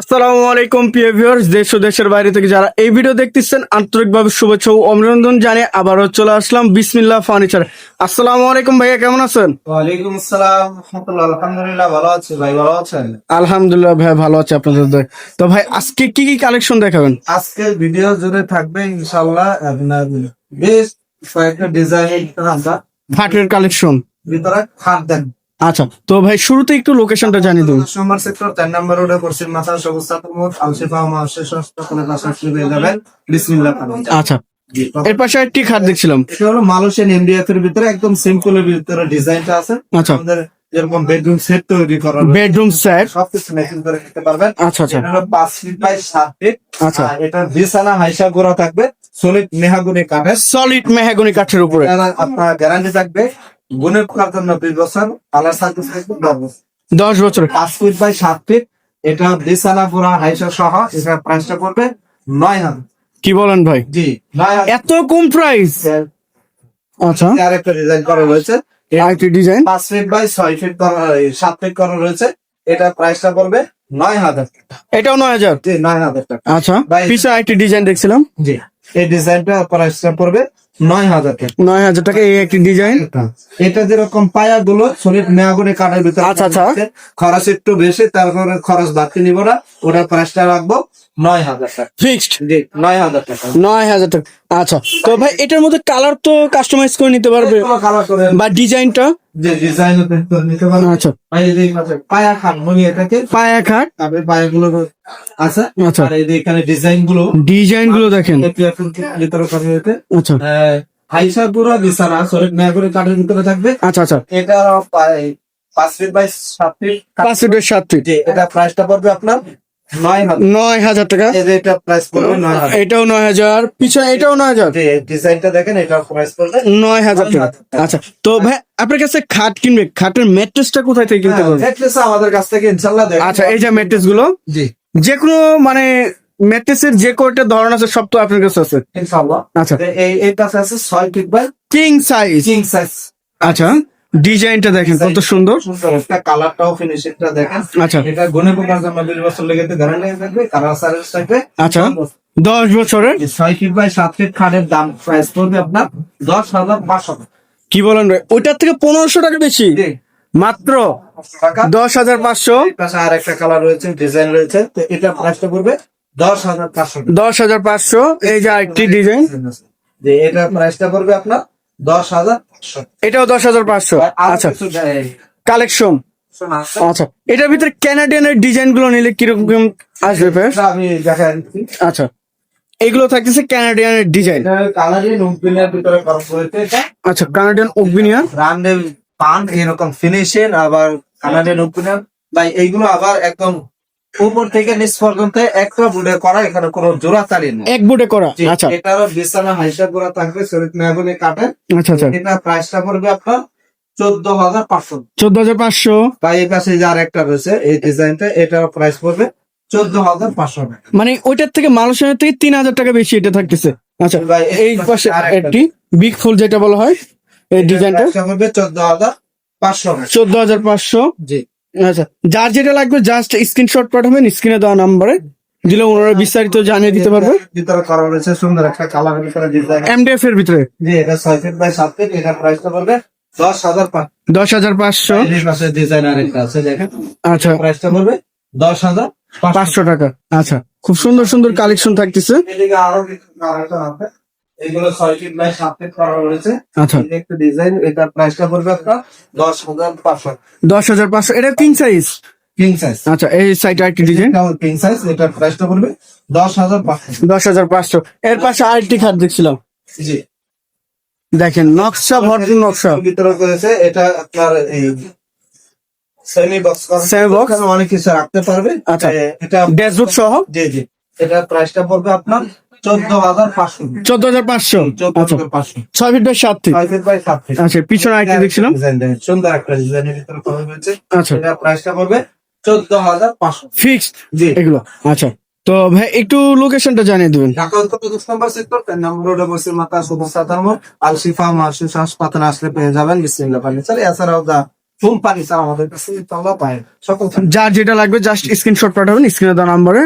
আসসালামু আলাইকুম প্রিয় ভিউয়ার্স দেশ ও দেশের বাইরে থেকে যারা এই ভিডিও দেখতেছেন আন্তরিকভাবে শুভেচ্ছা ও অভিনন্দন জানিয়ে আবারও চলে আসলাম বিসমিল্লাহ ফার্নিচার আসসালামু আলাইকুম ভাইয়া কেমন আছেন? ওয়ালাইকুম আসসালাম আলহামদুলিল্লাহ ভালো আছি ভাই ভালো আছেন? আলহামদুলিল্লাহ ভাই ভালো আছে আপনাদের তো ভাই আজকে কি কি কালেকশন দেখাবেন? আজকের ভিডিও জুড়ে থাকবে ইনশাল্লাহ আপনার বেশ কয়েকটা ডিজাইন আমরা কালেকশন ভিতরে খাট আচ্ছা তো ভাই শুরুতে একটু লোকেশনটা জানিয়ে দেবেন নম্বর সেক্টর তিন নম্বর রোডে পশ্চিম মাথা সবুজ মোট আলসিফা মাসের সংস্থা কোনো পেয়ে যাবেন বিসমিল্লাহ। আচ্ছা এর পাশে একটি খাট দেখছিলাম। এটা হলো মালয়েশিয়ান এমডিএফ এর ভিতরে একদম সিম্পল এর ভিতরে ডিজাইনটা আছে। আচ্ছা। আমাদের যেরকম বেডরুম সেট তৈরি করা বেডরুম সেট সবকিছু মেশিন করে নিতে পারবেন। আচ্ছা আচ্ছা। এটা হলো পাঁচ ফিট বাই সাত ফিট আচ্ছা। আর এটা বিছানা হাইসা গোড়া থাকবে সলিড মেহাগুনি কাঠের। সলিড মেহাগনি কাঠের উপরে। আপনার গ্যারান্টি থাকবে। গুণের পোকার জন্য বিশ বছর কালার সার্ভিস দশ বছর। দশ বছর। পাঁচ ফিট বাই সাত ফিট এটা বিছানা পুরা হাইসা সহ এটা প্রাইসটা পড়বে নয় হাজার। কি বলেন ভাই? জি নয় হাজার। এত কম প্রাইস আচ্ছা। আর একটা ডিজাইন করা রয়েছে। আরেকটি ডিজাইন পাঁচ ফিট বাই ছয় ফিট করা সাত ফিট করা রয়েছে। এটা প্রাইসটা পড়বে নয় হাজার টাকা। এটাও নয় হাজার? জি নয় হাজার টাকা। আচ্ছা। পিছে আরেকটি ডিজাইন দেখছিলাম। জি এই ডিজাইনটা প্রাইসটা পড়বে নয় হাজার টাকা। নয় হাজার টাকা এই একটি ডিজাইন এটা যেরকম পায়া গুলো শরীর মেয়াগুনি কাটার ভিতরে আচ্ছা, আচ্ছা। খরচ একটু বেশি তারপরে খরচ বাড়তি নিব না। ওটার প্রাইসটা রাখব নয় হাজার টাকা। ফিক্সড জি নয় হাজার টাকা। নয় হাজার টাকা। আচ্ছা তো ভাই এটার মধ্যে কালার তো কাস্টমাইজ করে নিতে পারবে? কালার করে বা ডিজাইনটা যে ডিজাইন নিতে পারব আচ্ছা। পায়া খান মুনি এটাকে। পায়া খাট তারপরে পায়া গুলো আছে। আচ্ছা। আর এই যে এখানে ডিজাইনগুলো ডিজাইনগুলো দেখেন ভিতরে করা হয়েছে আচ্ছা। হাইসা পুরো বিছানা শরীর মেয়াগুনি কাঠের ভিতরে থাকবে। আচ্ছা আচ্ছা। এটা পাঁচ ফিট বাই সাত ফিট পাঁচ ফিটের সাত ফিট এটা প্রাইসটা পড়বে আপনার নয় হাজার। টাকা। এটা এটাও নয় হাজার। এটাও নয় হাজার। ডিজাইনটা দেখেন এটা প্রাইস পড়বে নয় হাজার টাকা। আচ্ছা তো ভাই আপনার কাছে খাট কিনবে। খাটের ম্যাট্রেসটা কোথায় থেকে কিনতে আমাদের কাছ থেকে ইনশাল্লাহ আচ্ছা এই যে ম্যাট্রেসগুলো জি। যে কোনো মানে ম্যাট্রেসের যে কয়টা ধরন আছে সব তো আপনার কাছে আছে? ইনশাল্লাহ আচ্ছা। এই এইটা আছে ছয় feet by king size king size আচ্ছা। ডিজাইনটা দেখেন কত সুন্দর। একটা কালারটাও ফিনিশিংটা দেখেন। আচ্ছা। এটা গুনে পোকার জন্য বিশ বছর লেগে গ্যারান্টি থাকবে কালার সার্ভিস থাকবে আচ্ছা দশ বছরের? ছয় ফিট বাই সাত ফিট খাটের দাম প্রাইস পড়বে আপনার দশ হাজার পাঁচশো কি বলেন ভাই? ওইটার থেকে পনেরোশো টাকা বেশি? মাত্র দশ হাজার পাঁচশো? আর একটা কালার রয়েছে ডিজাইন রয়েছে তো এটা প্রাইসটা পড়বে দশ হাজার পাঁচশো দশ হাজার পাঁচশো এই যে আরেকটি ডিজাইন যে এটা প্রাইসটা পড়বে আপনার দশ হাজার এটাও দশ হাজার পাঁচশো। আচ্ছা। কালেকশন। আচ্ছা এটার ভিতরে ক্যানাডিয়ানের ডিজাইনগুলো নিলে কীরকম আসবে আমি দেখা আচ্ছা। এগুলো থাকতেছে ক্যানাডিয়ানের ডিজাইন। কালারই ভিতরে করা হয়েছে আচ্ছা কানাডিয়ান ওকবিনিয়ান ব্র্যান্ডের পান এরকম ফিনিশিং আবার কানাডিয়ান নুকিনের ভাই এইগুলো আবার একদম উপর থেকে নিচ পর্যন্ত একটা বুড়ে করা এখানে কোনো জোড়া চালিয়ে নেই। এক বুটে করা? আচ্ছা। এটারও বিছানা হাইসা করা থাকবে শরীর মেহগুনি কাটে। আচ্ছা আচ্ছা। এটা প্রাইসটা পড়বে আপনার চোদ্দ হাজার পাঁচশো। চোদ্দ হাজার পাঁচশো। বা এই পাশে যে আর একটা রয়েছে এই ডিজাইনটা এটার প্রাইস পড়বে চোদ্দ হাজার পাঁচশো মানে ওইটার থেকে মালয়েশিয়ার থেকে তিন হাজার টাকা বেশি এটা থাকতেছে। আচ্ছা ভাই, এই পাশে। একটি বিগ ফুল যেটা বলা হয় এই ডিজাইনটা। পড়বে চোদ্দ হাজার পাঁচশো চোদ্দ হাজার পাঁচশো। জি। আচ্ছা যার যেটা লাগবে জাস্ট স্ক্রিনশট পাঠাবেন স্ক্রিনে দেওয়া নাম্বারে দিলে ওনারা বিস্তারিত জানিয়ে দিতে পারবে। ভিতরে করা রয়েছে সুন্দর একটা কালার ভিতরে ডিজাইন এমডিএফ এর ভিতরে। জি এটা ছয় ফিট বাই সাত ফিট এটার প্রাইসটা পড়বে দশ হাজার দশ হাজার পাঁচশো। ডিজাইন আরেকটা আছে দেখেন। আচ্ছা। প্রাইসটা পড়বে দশ হাজার পাঁচশো। টাকা। আচ্ছা খুব সুন্দর সুন্দর কালেকশন থাকতেছে। আরও এগুলো ছয় ফিট বাই সাত ফিট করা রয়েছে। আচ্ছা। একটা ডিজাইন এটার প্রাইসটা পড়বে আপনার দশ হাজার পাঁচশো। দশ হাজার পাঁচশো। এটা কিং সাইজ কিং সাইজ আচ্ছা এই সাইডে ডিজাইন কিং সাইজ এটার প্রাইসটা পড়বে দশ হাজার পাঁচশো। দশ হাজার পাঁচশো। এর পাশে আরেকটি খাট দেখছিলাম। জি। দেখেন নকশা ভরপুর নকশা। করেছে এটা আপনার এই সেমি বক্স? অনেক কিছু রাখতে পারবে। আচ্ছা। এটা ড্যাশবোর্ড সহ? জি জি। এটা প্রাইসটা পড়বে আপনার চোদ্দ হাজার পাঁচশো। চোদ্দ হাজার পাঁচশো? আচ্ছা। ছয় ফিট বাই সাত ফিট ছয় ফিট বাই সাত ফিট। আচ্ছা পিছনে আরেকটি দেখছিলাম। সুন্দর একটা ডিজাইনের ভিতরে করা হয়েছে। আচ্ছা। এটা প্রাইসটা পড়বে চোদ্দ হাজার পাঁচশো। ফিক্সড জি। এগুলো? আচ্ছা। তো ভাই একটু লোকেশনটা জানিয়ে দেবেন। ঢাকা উত্তর প্রদেশ নম্বর সেক্টর তিন নম্বর রোডে বসে মাতা সুবস্তা ধর্ম আলসিফা মাসুস হাসপাতালে আসলে পেয়ে যাবেন বিসমিল্লাহ ফার্নিচার এছাড়াও দা ফুল ফার্নিচার আমাদের কাছে তলা পায় সকল যার যেটা লাগবে জাস্ট স্ক্রিনশট পাঠাবেন স্ক্রিনে দেওয়া নাম্বারে